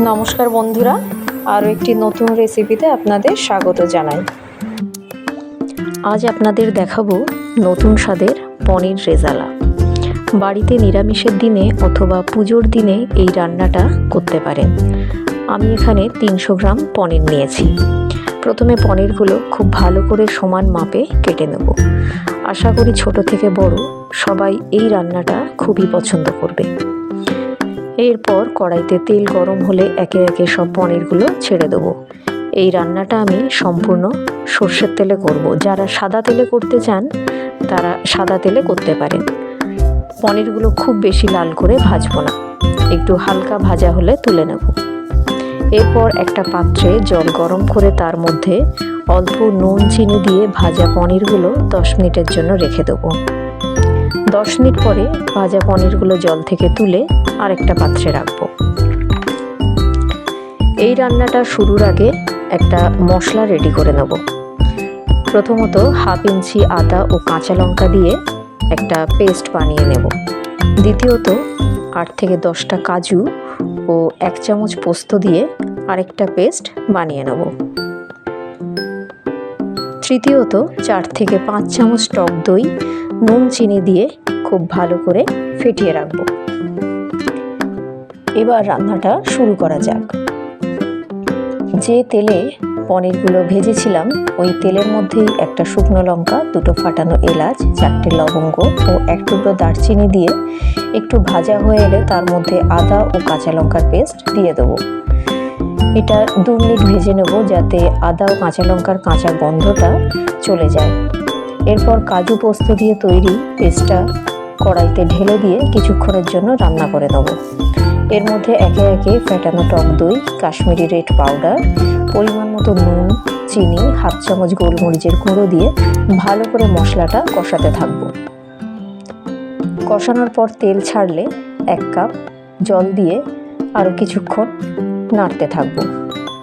নমস্কার বন্ধুরা, আরও একটি নতুন রেসিপিতে আপনাদের স্বাগত জানাই। আজ আপনাদের দেখাবো নতুন স্বাদের পনির রেজালা। বাড়িতে নিরামিষের দিনে অথবা পুজোর দিনে এই রান্নাটা করতে পারেন। আমি এখানে তিনশো গ্রাম পনির নিয়েছি। প্রথমে পনিরগুলো খুব ভালো করে সমান মাপে কেটে নেব। আশা করি ছোট থেকে বড় সবাই এই রান্নাটা খুবই পছন্দ করবে। এরপর কড়াইতে তেল গরম হলে একে একে সব পনিরগুলো ছেড়ে দেবো। এই রান্নাটা আমি সম্পূর্ণ সর্ষের তেলে করব। যারা সাদা তেলে করতে চান, তারা সাদা তেলে করতে পারেন। পনিরগুলো খুব বেশি লাল করে ভাজবো না। একটু হালকা ভাজা হলে তুলে নেব। এরপর একটা পাত্রে জল গরম করে তার মধ্যে অল্প নুন, চিনি দিয়ে ভাজা পনিরগুলো দশ মিনিটের জন্য রেখে দেবো। দশ মিনিট পরে ভাজা পনিরগুলো জল থেকে তুলে আরেকটা পাত্রে রাখব। এই রান্নাটা শুরুর আগে একটা মশলা রেডি করে নেব। প্রথমত হাফ ইঞ্চি আদা ও কাঁচা লঙ্কা দিয়ে একটা পেস্ট বানিয়ে নেব। দ্বিতীয়ত আট থেকে দশটা কাজু ও এক চামচ পোস্ত দিয়ে আরেকটা পেস্ট বানিয়ে নেব। তৃতীয়ত চার থেকে পাঁচ চামচ টক দই, নুন, চিনি দিয়ে খুব ভালো করে ফেটিয়ে রাখব। এবার রান্নাটা শুরু করা যাক। যে তেলে পনিরগুলো ভেজেছিলাম, ওই তেলের মধ্যেই একটা শুকনো লঙ্কা, দুটো ফাটানো এলাচ, চারটে লবঙ্গ ও এক টুকরো দারচিনি দিয়ে একটু ভাজা হয়ে এলে তার মধ্যে আদা ও কাঁচা লঙ্কার পেস্ট দিয়ে দেবো। এটা দু মিনিট ভেজে নেব যাতে আদা ও কাঁচা লঙ্কার কাঁচা গন্ধটা চলে যায়। এরপর কাজু পোস্ত দিয়ে তৈরি পেস্টটা কড়াইতে ঢেলে দিয়ে কিছুক্ষণের জন্য রান্না করে নেব। এর মধ্যে একে একে ফেটানো টক দই, কাশ্মীরি রেড পাউডার, পরিমাণ মতো নুন, চিনি, হাফ চামচ গোলমরিচের গুঁড়ো দিয়ে ভালো করে মশলাটা কষাতে থাকব। কষানোর পর তেল ছাড়লে এক কাপ জল দিয়ে আরও কিছুক্ষণ নাড়তে থাকব।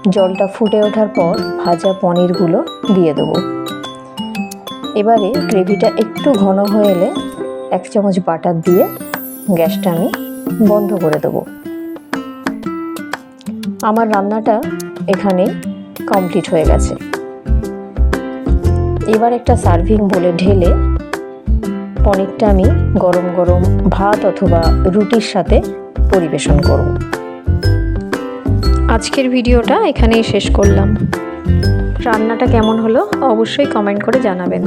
জলটা ফুটে ওঠার পর ভাজা পনিরগুলো দিয়ে দেবো। এবারে গ্রেভিটা একটু ঘন হয়ে এলে এক চামচ বাটার দিয়ে গ্যাসটা আমি বন্ধ করে দেবো। আমার রান্নাটা এখানে কমপ্লিট হয়ে গেছে। এবার একটা সার্ভিং বলে ঢেলে পনিরটা আমি গরম গরম ভাত অথবা রুটির সাথে পরিবেশন করব। আজকের ভিডিওটা এখানেই শেষ করলাম। রান্নাটা কেমন হলো অবশ্যই কমেন্ট করে জানাবেন।